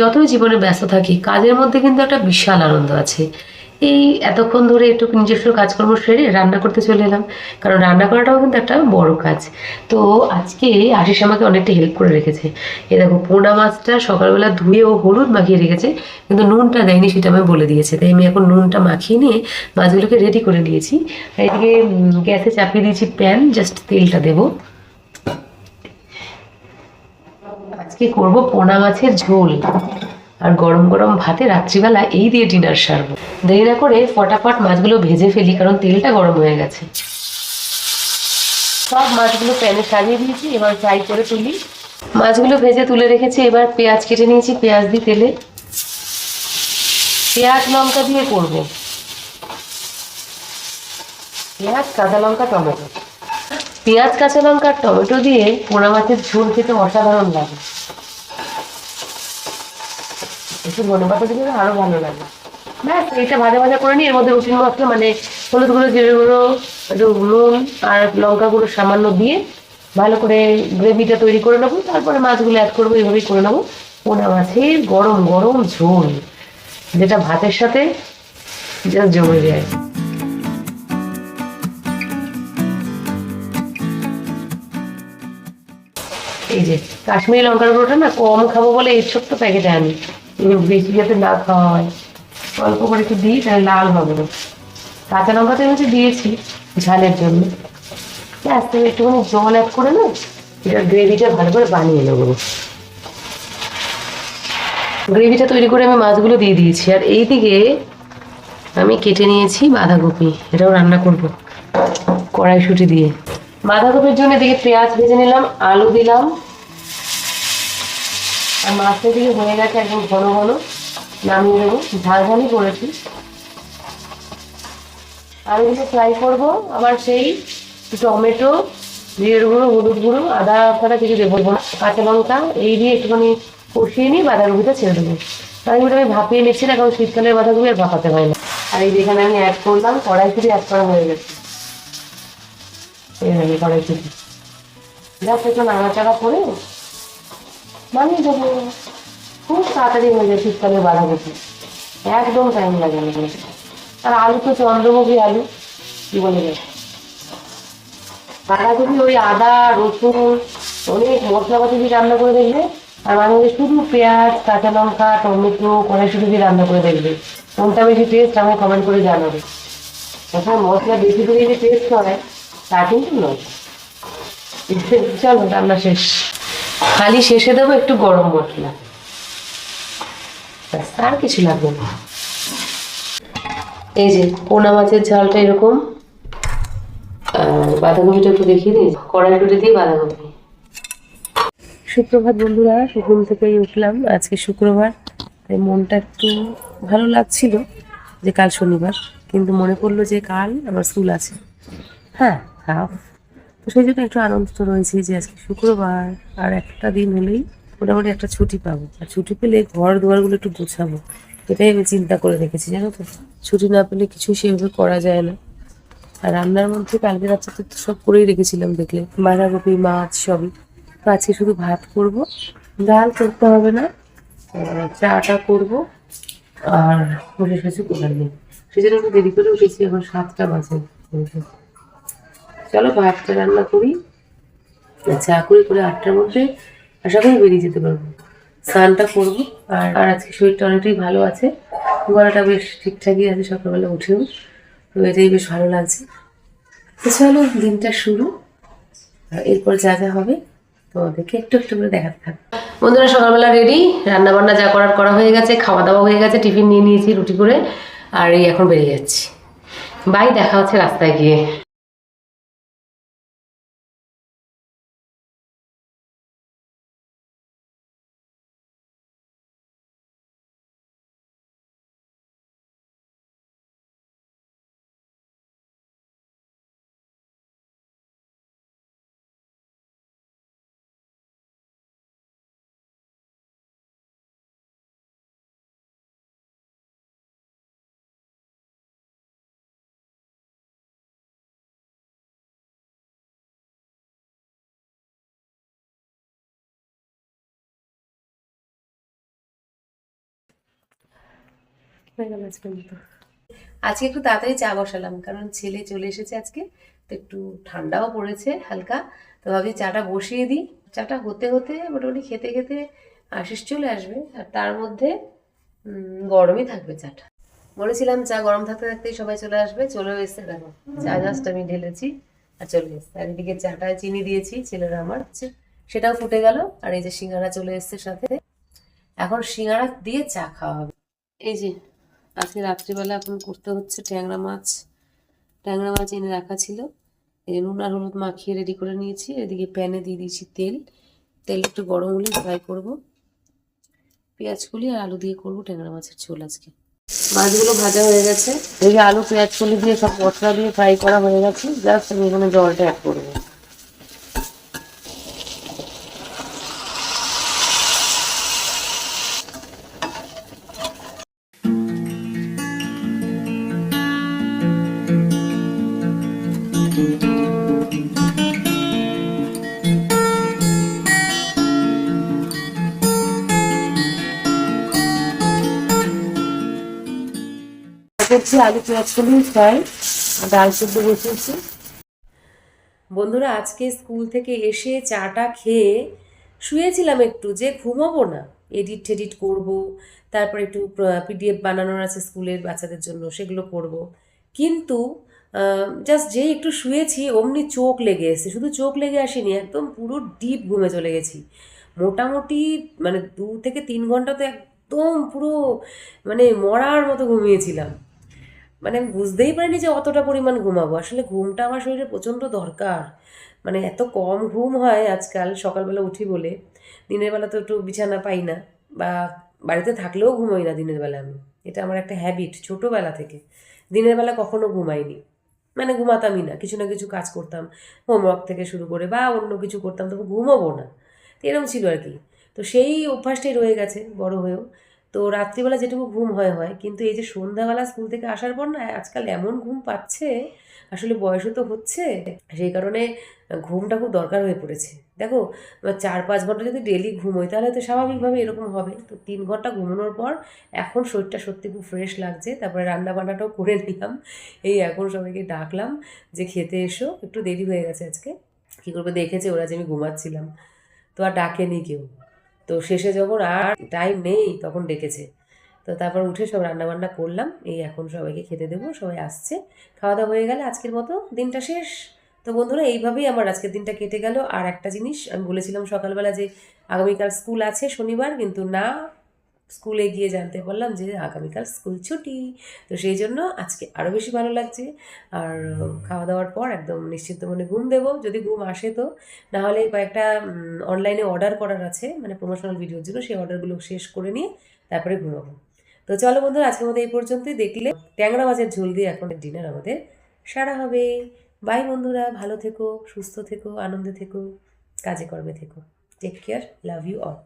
যতই জীবনে ব্যস্ত থাকি, কাজের মধ্যে কিন্তু একটা বিশাল আনন্দ আছে। এই এতক্ষণ ধরে একটু নিজস্ব কাজকর্ম সেরে রান্না করতে চলে এলাম, কারণ রান্না করাটাও কিন্তু একটা বড় কাজ। তো আজকে আশিস আমাকে অনেকটা হেল্প করে রেখেছে। এ দেখো, পোনা মাছটা সকালবেলা ধুয়ে ও হলুদ মাখিয়ে রেখেছে, কিন্তু নুনটা দেয়নি সেটা আমি বলে দিয়েছে। তাই আমি এখন নুনটা মাখিয়ে নিয়ে মাছগুলোকে রেডি করে নিয়েছি। এদিকে গ্যাসে চাপিয়ে দিয়েছি প্যান জাস্ট তেলটা দেবো। আজকে করব পোনা মাছের ঝোল। আর গরম গরম ভাতে রাত্রিবেলা এই দিয়ে ডিনার সারবো। দেরি না করে ফটাফট মাছগুলো ভেজে ফেলি, কারণ তেলটা গরম হয়ে গেছে। সব মাছগুলো প্যানে সাজিয়ে দিয়েছি, এবার ফ্রাই করে তুলি। মাছগুলো ভেজে তুলে রেখেছি, এবার পেঁয়াজ কেটে নিয়েছি, পেঁয়াজ দিয়ে তেলে। পেঁয়াজ, লঙ্কা দিয়ে করব। পেঁয়াজ, কাঁচা লঙ্কা, টমেটো। পেঁয়াজ, কাঁচা লঙ্কা, টমেটো দিয়ে পোনা মাছের ঝোল খেতে অসাধারণ লাগে। একটু ধনে পাতা দিলে আরও ভালো লাগে। ব্যাস, এইটা ভাজা ভাজা করে নিই এর মধ্যে রুটিন মশলা মানে হলুদ গুঁড়ো, জিরে গুঁড়ো, একটু নুন আর লঙ্কা গুঁড়ো সামান্য দিয়ে ভালো করে গ্রেভিটা তৈরি করে নেব। তারপরে মাছগুলো অ্যাড করব, এইভাবেই করে নেব। পোনা মাছের গরম গরম ঝোল, যেটা ভাতের সাথে জাস্ট জমে যায়। এই যে কাশ্মীরি লঙ্কার গুঁড়োটা না কম খাব বলে এই ছোট্ট প্যাকেটে আনি। বেশি যাতে না খাওয়া হয় অল্প করে একটু দিই, তাহলে লাল হবে না। কাঁচা লঙ্কা এমনি দিয়েছি ঝালের জন্য। তুমি একটুখানি জল অ্যাড করে না, এটা গ্রেভিটা ভালো করে বানিয়ে নেব। গ্রেভিটা তৈরি করে আমি মাছগুলো দিয়ে দিয়েছি। আর এইদিকে আমি কেটে নিয়েছি বাঁধাকপি, এটাও রান্না করব কড়াইশুটি দিয়ে। বাঁধাকপির জন্য এদিকে পেঁয়াজ ভেজে নিলাম, আলু দিলাম। আর মাছের দিকে হয়ে গেছে একদম ঘন ঘন নামিয়ে দেবো। ঝাল ঝালই করেছি। আর এগুলো ফ্রাই করব আবার সেই টমেটো, জিরের গুঁড়ো, হলুদ গুঁড়ো, আদা ফাদা কিছু দেবো না। কাঁচা লঙ্কা, এই দিয়ে একটুখানি কষিয়ে নিয়ে বাঁধাকপিটা ছেড়ে দেবো। বাঁধাকপিটা আমি ভাপিয়ে নিচ্ছি না, কারণ শীতকালের বাঁধাকপি আর ভাপাতে হয় না। আর এই যেখানে আমি অ্যাড করলাম, কড়াইশুটি অ্যাড করা হয়ে গেছে। এই কড়াইশুটি। জাস্ট একটু নাড়াচাড়া করে বানিয়ে দেবো খুব তাড়াতাড়ি হয়ে যায় শীতকালের বাঁধাকপি। একদম টাইম লাগে না আর আলু তো চন্দ্রমুখী আলু। কি বলে বাঁধাকপি, ওই আদা, রসুন, অনেক মশলাপাতি দিয়ে রান্না করে দেখবে। আর মানুষ শুধু পেঁয়াজ, কাঁচা লঙ্কা, টমেটো, কড়াইশুটি দিয়ে রান্না করে দেখবে। কোনটা বেশি টেস্ট আমাকে কমেন্ট করে জানাবে। এখন মশলা বেশি করে যে টেস্ট হয়, তা কিন্তু নয়। চলো, রান্না শেষ। খালি শেষে দেবো একটু গরম মশলা আর কিছু লাগবে না। এই যে, পোনা মাছের ঝালটা এরকম। বাঁধাকপিটা একটু দেখিয়ে দিই। কড়াইশুটি দিয়ে বাঁধাকপি। সুপ্রভাত বন্ধুরা, ঘুম থেকেই উঠলাম। আজকে শুক্রবার, তাই মনটা একটু ভালো লাগছিল যে কাল শনিবার, কিন্তু মনে পড়ল যে কাল আমার স্কুল আছে। হ্যাঁ হাফ তো সেই জন্য একটু আনন্দ তো রয়েছে যে আজকে শুক্রবার আর একটা দিন হলেই মোটামুটি একটা ছুটি পাবো। আর ছুটি পেলে ঘর দুয়ারগুলো একটু গোছাবো, এটাই আমি চিন্তা করে রেখেছি, জানো তো? ছুটি না পেলে কিছু সেভাবে করা যায় না। আর রান্নার মধ্যে কালকে রাত্রে তো সব করেই রেখেছিলাম দেখলে, বাঁধাকপি, মাছ সবই। তো আজকে শুধু ভাত করব, ডাল করতে হবে না চাটা করব, আর বসে বসে কোথার নেই সেজন্য একটু দেরি করে উঠেছি, এখন সাতটা বাজে। চলো ভাতটা রান্না করি। চা করে করে আটটার মধ্যে আশা করি বেরিয়ে যেতে পারব। স্নানটা করব আর আর আজকে শরীরটা অনেকটাই ভালো আছে। গলাটা বেশ ঠিকঠাকই আছে সকালবেলা উঠেও। তো এটাই বেশ ভালো লাগছে। তো চলো দিনটা শুরু। এরপর যা যা হবে তোমাদেরকে একটু একটু করে দেখাতে থাকব। বন্ধুরা সকালবেলা রেডি রান্না বান্না যা করার করা হয়ে গেছে খাওয়া দাওয়া হয়ে গেছে টিফিন নিয়ে নিয়েছি রুটি করে আর এই এখন বেরিয়ে যাচ্ছি। বাই দেখা হচ্ছে রাস্তায় গিয়ে। আজকে একটু তাড়াতাড়ি চা বসালাম, কারণ ছেলে চলে এসেছে আজকে, তো একটু ঠান্ডাও পড়েছে হালকা। তো ভাবছি চাটা বসিয়ে দিই। চাটা হতে হতে মোটামুটি খেতে খেতে আশিস চলে আসবে, আর তার মধ্যে গরমই থাকবে চাটা। বলেছিলাম চা গরম থাকতে থাকতেই সবাই চলে আসবে, চলেও এসছে দেখো। চা জাস্ট আমি ঢেলেছি, আর চলে এসছে। আর এদিকে চাটা চিনি দিয়েছি, ছেলেরা আমার সেটাও ফুটে গেল, আর এই যে সিঙ্গারা চলে এসছে সাথে। এখন সিঙ্গারা দিয়ে চা খাওয়া হবে। এই যে আজকে রাত্রিবেলা এখন করতে হচ্ছে ট্যাংরা মাছ। ট্যাংরা মাছ এনে রাখা ছিল। এই নুন আর হলুদ মাখিয়ে রেডি করে নিয়েছি। এদিকে প্যানে দিয়ে দিয়েছি তেল। তেল একটু গরম হলে ফ্রাই করব। পেঁয়াজ কুলি আর আলু দিয়ে করব ট্যাংরা মাছের ঝোল আজকে। মাছগুলো ভাজা হয়ে গেছে। এই আলু পেঁয়াজ কুলি দিয়ে সব মশলা দিয়ে ফ্রাই করা হয়ে গেছে। জাস্ট আমি এখানে জলটা অ্যাড করব। করছি আলু পেঁয়াজ কলি ফ্রাই ডাল সেদ্ধ বসিয়েছি বন্ধুরা, আজকে স্কুল থেকে এসে চাটা খেয়ে শুয়েছিলাম একটু, যে ঘুমাবো না। এডিট টেডিট করব, তারপর একটু পিডিএফ বানানোর আছে স্কুলের বাচ্চাদের জন্য, সেগুলো করব। কিন্তু জাস্ট যেই একটু শুয়েছি, অমনি চোখ লেগে এসেছে। শুধু চোখ লেগে আসেনি, একদম পুরো ডিপ ঘুমে চলে গেছি। মোটামুটি মানে দু থেকে তিন ঘণ্টা তো একদম পুরো মানে মরার মতো ঘুমিয়েছিলাম। মানে আমি বুঝতেই পারিনি যে অতটা পরিমাণ ঘুমাবো। আসলে ঘুমটা আমার শরীরে প্রচণ্ড দরকার। মানে এত কম ঘুম হয় আজকাল, সকালবেলা উঠি বলে। দিনের বেলা তো একটু বিছানা পাই না বা বাড়িতে থাকলেও ঘুমোই না দিনের বেলা আমি। এটা আমার একটা হ্যাবিট ছোটোবেলা থেকে। দিনের বেলা কখনো ঘুমাইনি। মানে ঘুমাতামই না। কিছু না কিছু কাজ করতাম হোমওয়ার্ক থেকে শুরু করে বা অন্য কিছু করতাম, তবু ঘুমাবো না। তো এরকম ছিল আর কি। তো সেই অভ্যাসটাই রয়ে গেছে বড় হয়েও। তো রাত্রিবেলা যেটুকু ঘুম হয় হয়। কিন্তু এই যে সন্ধ্যাবেলা স্কুল থেকে আসার পর না, আজকাল এমন ঘুম পাচ্ছে, আসলে বয়সও তো হচ্ছে, সেই কারণে ঘুমটা খুব দরকার হয়ে পড়েছে। দেখো চার পাঁচ ঘণ্টা যদি ডেলি ঘুমোই, তাহলে তো স্বাভাবিকভাবে এরকম হবে। তো তিন ঘণ্টা ঘুমানোর পর এখন শরীরটা সত্যি খুব ফ্রেশ লাগছে, তারপরে রান্না বান্নাটাও করে নিলাম। এই এখন সবাইকে ডাকলাম যে খেতে এসো, একটু দেরি হয়ে গেছে আজকে। কী করবে, দেখেছে ওরা যে আমি ঘুমাচ্ছিলাম। তো আর ডাকেনি কেউ। তো শেষে যখন আর টাইম নেই, তখন ডেকেছে। তো তারপর উঠে সব রান্নাবান্না করলাম। এই এখন সবাইকে খেতে দেবো, সবাই আসছে। খাওয়া দাওয়া হয়ে গেলে আজকের মতো দিনটা শেষ। তো বন্ধুরা, এইভাবেই আমার আজকের দিনটা কেটে গেল। আর একটা জিনিস, আমি বলেছিলাম সকালবেলা যে আগামীকাল স্কুল আছে শনিবার, কিন্তু না স্কুলে গিয়ে জানতে পারলাম যে আগামীকাল স্কুল ছুটি। তো সেই জন্য আজকে আরও বেশি ভালো লাগছে। আর খাওয়া দাওয়ার পর একদম নিশ্চিন্ত মনে ঘুম দেবো। যদি ঘুম আসে তো। নাহলে কয়েকটা অনলাইনে অর্ডার করার আছে। মানে প্রমোশনাল ভিডিওর জন্য সেই অর্ডারগুলো শেষ করে নিয়ে তারপরে ঘুমাবো। তো চলো বন্ধুরা আজকের মতো এই পর্যন্তই। দেখলে ট্যাংরা মাছের ঝোল দিয়ে এখন ডিনার আমাদের সারা হবে। বাই বন্ধুরা ভালো থেকো সুস্থ থেকো আনন্দে থেকো কাজে কর্মে থেকো। Take care love you all